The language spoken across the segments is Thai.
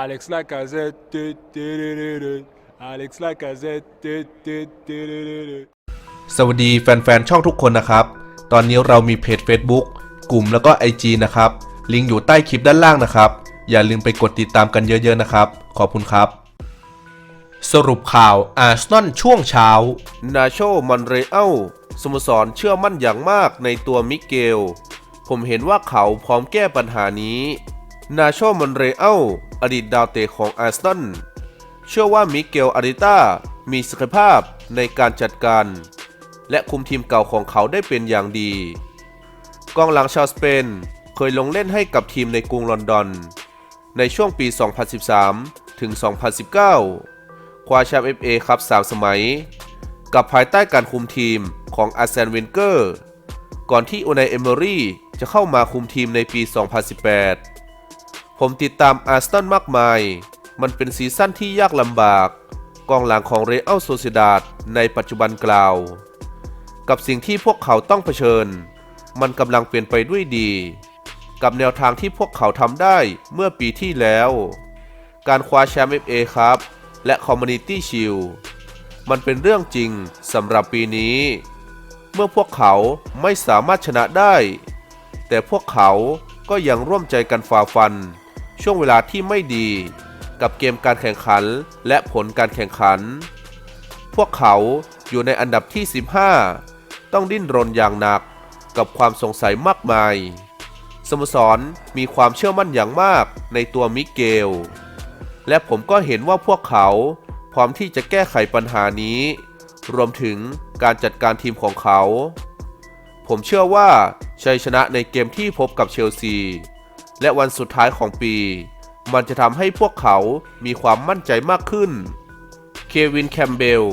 Alex Lacazette. du- du- du- du- du. Alex Lacazette. du- du- du- du- du- du. สวัสดีแฟนๆ ช่องทุกคนนะครับ ตอนนี้เรามีเพจ Facebook กลุ่มแล้วก็ IG นะครับ ลิงก์อยู่ใต้คลิปด้านล่างนะครับ อย่าลืมไปกดติดตามกันเยอะๆนะครับ ขอบคุณครับ สรุปข่าวอาร์เซนอลช่วงเช้า นาโชมันเรเอลสโมสรเชื่อมั่นอย่างมากในตัวมิเกล ผมเห็นว่าเขาพร้อมแก้ปัญหานี้ นาโชมันเรเอล อดีตดาวเตะของอาร์เซนเชื่อว่ามิเกลอาริต้ามีศักยภาพในการจัดการ และคุมทีมเก่าของเขาได้เป็นอย่างดี กองหลังชาวสเปนเคยลงเล่นให้กับทีมในกรุงลอนดอน ในช่วงปี 2013 ถึง 2019 คว้าแชมป์ FA ครับ3สมัย กับภายใต้การคุมทีมของอาร์เซนเวนเกอร์ ก่อนที่โอไนเอเมอรี่จะเข้ามาคุมทีมในปี 2018 ผมติดตามอาร์เซนอลมากมาย มันเป็นซีซั่นที่ยากลำบาก กองหลังของเรอัลโซซิดาดในปัจจุบันกล่าว กับสิ่งที่พวกเขาต้องเผชิญ มันกำลังเปลี่ยนไปด้วยดี กับแนวทางที่พวกเขาทำได้เมื่อปีที่แล้ว การคว้าแชมป์ FA ครับ และคอมมูนิตี้ชิลมันเป็นเรื่องจริงสำหรับปีนี้ เมื่อพวกเขาไม่สามารถชนะได้ แต่พวกเขาก็ยังร่วมใจกันฝ่าฟัน ช่วงเวลาที่ไม่ดี กับเกมการแข่งขันและผลการแข่งขัน พวกเขาอยู่ในอันดับที่ 15 ต้องดิ้นรนอย่างหนักกับความสงสัยมากมาย สโมสรมีความเชื่อมั่นอย่างมากในตัวมิเกล และผมก็เห็นว่าพวกเขาพร้อมที่จะแก้ไขปัญหานี้ รวมถึงการจัดการทีมของเขา ผมเชื่อว่าชัยชนะในเกมที่พบกับเชลซี และวันสุดท้ายของปี มันจะทำให้พวกเขามีความมั่นใจมากขึ้น เควินแคมเบล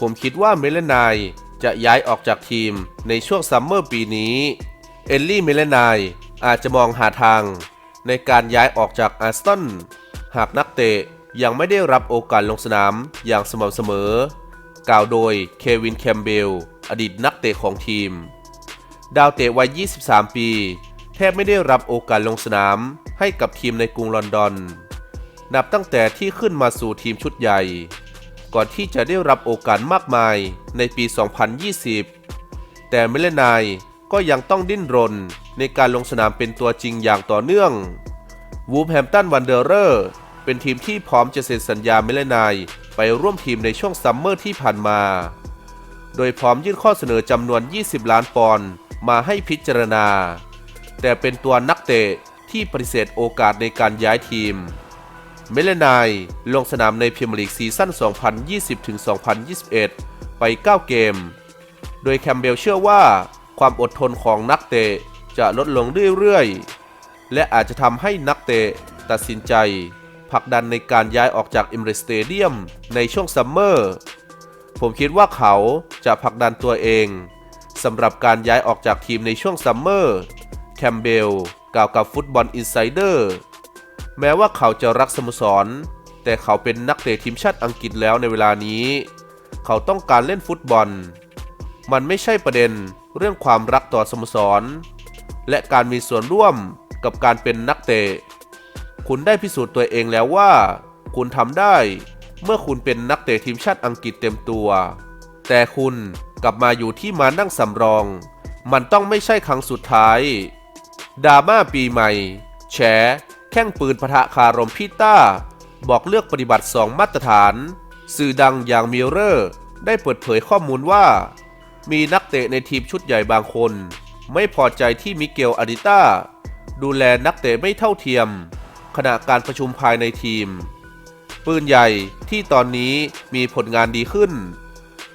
ผมคิดว่าเมเลนายจะย้ายออกจากทีมในช่วงซัมเมอร์ปีนี้ เอลลี่เมเลนายอาจจะมองหาทาง ในการย้ายออกจากอาร์เซนหากนักเตะยังไม่ได้รับโอกาสลงสนามอย่างสม่ำเสมอ กล่าวโดยเควินแคมเบล อดีตนักเตะของทีม ดาวเตะวัย 23 ปี แทบไม่ได้รับโอกาสลงสนามให้กับทีมในกรุงลอนดอน นับตั้งแต่ที่ขึ้นมาสู่ทีมชุดใหญ่ ก่อนที่จะได้รับโอกาสมากมายในปี 2020 แต่เมเลนายก็ยังต้องดิ้นรนในการลงสนามเป็นตัวจริงอย่างต่อเนื่อง วูฟแฮมตันวันเดอร์เรอร์เป็นทีมที่พร้อมจะเซ็นสัญญาเมเลนายไปร่วมทีมในช่วงซัมเมอร์ที่ผ่านมา โดยพร้อมยื่นข้อเสนอจำนวน 20 ล้านปอนด์มาให้พิจารณา แต่เป็นตัวนักเตะที่ปฏิเสธโอกาสในการย้ายทีม เมเลนายลงสนามในพรีเมียร์ลีกซีซั่น 2020-2021 ไป 9 เกม โดยแคมเบลเชื่อว่าความอดทนของนักเตะจะลดลงเรื่อยๆ และอาจจะทำให้นักเตะตัดสินใจผลักดันในการย้ายออกจากอิมเรสเตเดียมในช่วงซัมเมอร์ ผมคิดว่าเขาจะผลักดันตัวเองสำหรับการย้ายออกจากทีมในช่วงซัมเมอร์ แคมเบลกล่าวกับฟุตบอลอินไซเดอร์แม้ว่าเขาจะรักสโมสร แต่เขาเป็นนักเตะทีมชาติอังกฤษแล้วในเวลานี้ เขาต้องการเล่นฟุตบอล มันไม่ใช่ประเด็นเรื่องความรักต่อสโมสร และการมีส่วนร่วมกับการเป็นนักเตะ คุณได้พิสูจน์ตัวเองแล้วว่า คุณทำได้เมื่อคุณเป็นนักเตะทีมชาติอังกฤษเต็มตัว แต่คุณกลับมาอยู่ที่มานั่งสำรอง มันต้องไม่ใช่ครั้งสุดท้าย ดราม่าปีใหม่ แฉ แข้งปืนปะทะคารมพิต้า บอกเลือกปฏิบัติ 2 มาตรฐาน สื่อดังอย่างมิเลอร์ ได้เปิดเผยข้อมูลว่า มีนักเตะในทีมชุดใหญ่บางคน ไม่พอใจที่มิเกลอาริต้า ดูแลนักเตะไม่เท่าเทียม ขณะการประชุมภายในทีม ปืนใหญ่ที่ตอนนี้มีผลงานดีขึ้น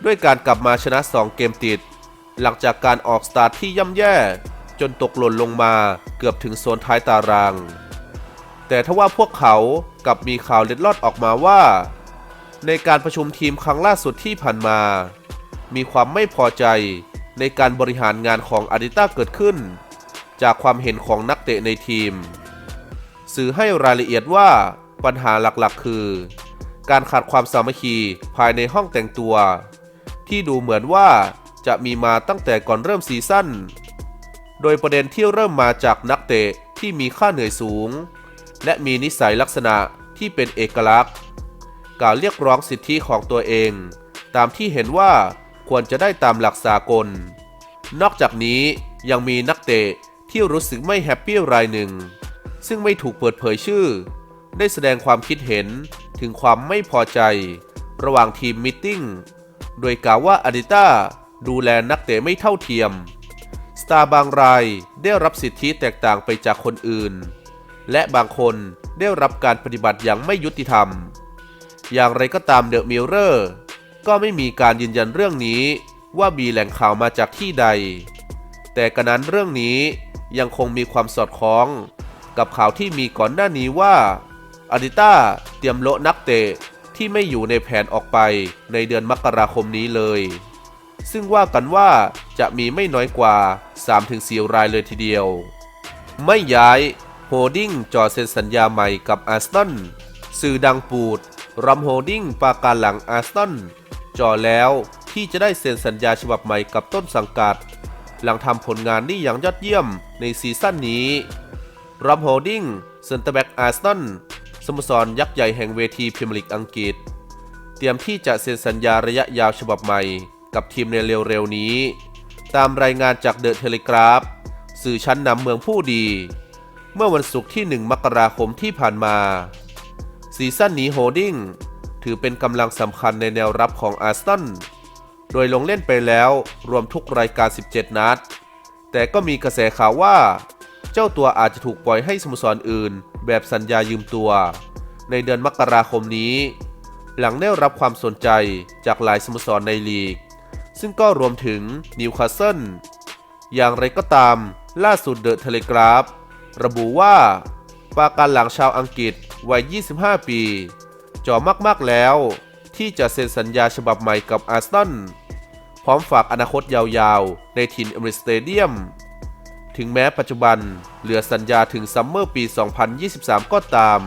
ด้วยการกลับมาชนะ 2 เกมติด หลังจากการออกสตาร์ทที่ย่ำแย่ จนตกหล่นลงมาเกือบถึงโซนท้ายตาราง แต่ทว่าพวกเขากลับมีข่าวเล็ดลอดออกมาว่า ในการประชุมทีมครั้งล่าสุดที่ผ่านมา มีความไม่พอใจในการบริหารงานของอาดิต้าเกิดขึ้น จากความเห็นของนักเตะในทีม สื่อให้รายละเอียดว่าปัญหาหลักๆ คือ การขาดความสามัคคีภายในห้องแต่งตัว ที่ดูเหมือนว่าจะมีมาตั้งแต่ก่อนเริ่มซีซั่น โดยประเด็นที่เริ่มมาจากนักเตะที่มีค่าเหนื่อยสูง และมีนิสัยลักษณะที่เป็นเอกลักษณ์ กาวเรียกร้องสิทธิของตัวเอง ตามที่เห็นว่าควรจะได้ตามหลักสากล นอกจากนี้ยังมีนักเตะที่รู้สึกไม่แฮปปี้รายหนึ่ง ซึ่งไม่ถูกเปิดเผยชื่อ ได้แสดงความคิดเห็นถึงความไม่พอใจ ระหว่างทีมมิทติ้ง โดยกล่าวว่าอาดิต้าดูแลนักเตะไม่เท่าเทียม ตาร์บางรายได้รับสิทธิแตกต่างไปจากคนอื่น และบางคนได้รับการปฏิบัติอย่างไม่ยุติธรรม อย่างไรก็ตามเดอะมิลเลอร์ก็ไม่มีการยืนยันเรื่องนี้ว่ามีแหล่งข่าวมาจากที่ใด แต่กระนั้นเรื่องนี้ยังคงมีความสอดคล้อง กับข่าวที่มีก่อนหน้านี้ว่าอาดิต้าเตรียมโละนักเตะที่ไม่อยู่ในแผนออกไปในเดือนมกราคมนี้เลย ซึ่งว่ากันว่า จะมีไม่น้อยกว่า 3-4 รายเลยทีเดียว ไม่ย้าย โฮดดิ้งจอเซ็นสัญญาใหม่กับอาร์เซนสื่อดังปูดรัมโฮดดิ้งปาการหลังอาร์เซนจอแล้วที่จะได้เซ็นสัญญาฉบับใหม่กับต้นสังกัด หลังทำผลงานได้อย่างยอดเยี่ยมในซีซั่นนี้รัมโฮดดิ้งเซนเตอร์แบ็กอาร์เซนสโมสรยักษ์ใหญ่แห่งเวทีพรีเมียร์ลีกอังกฤษ เตรียมที่จะเซ็นสัญญาระยะยาวฉบับใหม่กับทีมในเร็วๆนี้ ตามรายงานจากเดอะเทเลกราฟสื่อชั้นนำเมืองผู้ดี เมื่อวันศุกร์ที่ 1 มกราคมที่ผ่านมา ซีซั่นนี้โฮดดิ้งถือเป็นกำลังสำคัญในแนวรับของอาร์เซนโดยลงเล่นไปแล้วรวมทุกรายการ 17 นัด แต่ก็มีกระแสข่าวว่า เจ้าตัวอาจจะถูกปล่อยให้สโมสรอื่น แบบสัญญายืมตัว ในเดือนมกราคมนี้ หลังได้รับความสนใจจากหลายสโมสรในลีก ซึ่งก็รวมถึงนิวคาสเซิลอย่างไรก็ตาม ล่าสุดเดอะเทเลกราฟระบุว่า ปาการหลังชาวอังกฤษวัย 25 ปีจ่อมากๆแล้ว ที่จะเซ็นสัญญาฉบับใหม่กับอาร์เซนพร้อมฝากอนาคตยาวๆ ในถิ่นเอมิเรตสเตเดียม ถึงแม้ปัจจุบันเหลือสัญญาถึงซัมเมอร์ปี 2023 ก็ตาม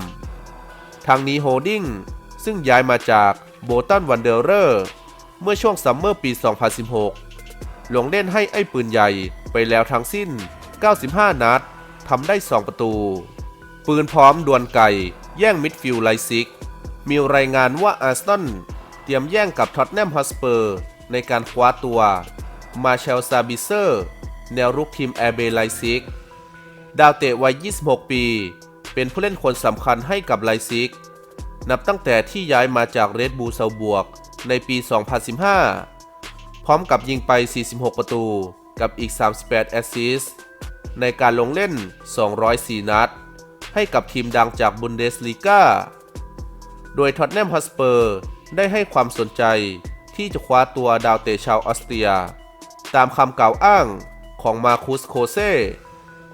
ทางนี้โฮดดิ้งซึ่งย้ายมาจากโบตันวันเดอร์เรอร์ เมื่อช่วงซัมเมอร์ปี 2016 ลงเล่นให้ไอ้ปืนใหญ่ไปแล้วทั้งสิ้น 95 นัด ทำได้ 2 ประตู ปืนพร้อมดวลไก่แย่งมิดฟิลด์ไลซิก มีรายงานว่าอาร์เซนเตรียมแย่งกับท็อตแนมฮอสเปอร์ในการคว้าตัว มาเชลซาบิเซอร์ แนวรุกทีมแอร์เบไลซิก ดาวเตะวัย 26 ปี เป็นผู้เล่นคนสำคัญให้กับไลซิก นับตั้งแต่ที่ย้ายมาจากเรดบูลเซาบวก ในปี 2015 พร้อมกับยิงไป 46 ประตู กับอีก 38 แอสซิสต์ในการลงเล่น 204 นัด ให้กับทีมดังจากบุนเดสลีกาโดยท็อตแนมฮอสเปอร์ได้ให้ความสนใจที่จะคว้าตัวดาวเตะชาวออสเตรีย ตามคำกล่าวอ้างของมาคุสโคเซ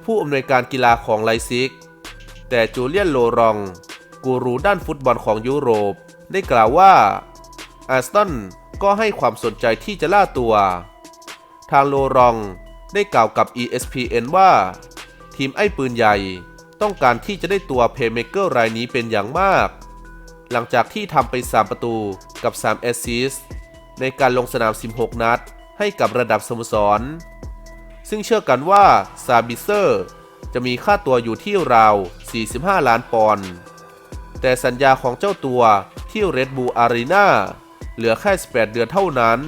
ผู้อำนวยการกีฬาของไลซิก แต่จูเลียนโลรอง กูรูด้านฟุตบอลของยุโรป ได้กล่าวว่า อาร์สตันก็ให้ความสนใจที่จะล่าตัว ทางโลรองได้กล่าวกับ ESPN ว่า ทีมไอ้ปืนใหญ่ต้องการที่จะได้ตัวเพย์เมเกอร์รายนี้เป็นอย่างมาก หลังจากที่ทำไป 3 ประตูกับ 3 แอสซิสในการลงสนาม 16 นัด ให้กับระดับสโมสร ซึ่งเชื่อกันว่า ซาบิเซอร์ จะมีค่าตัวอยู่ที่ราว 45 ล้านปอนด์แต่สัญญาของเจ้าตัวที่ Red Bull Arena เหลือแค่ 18 เดือนเท่านั้น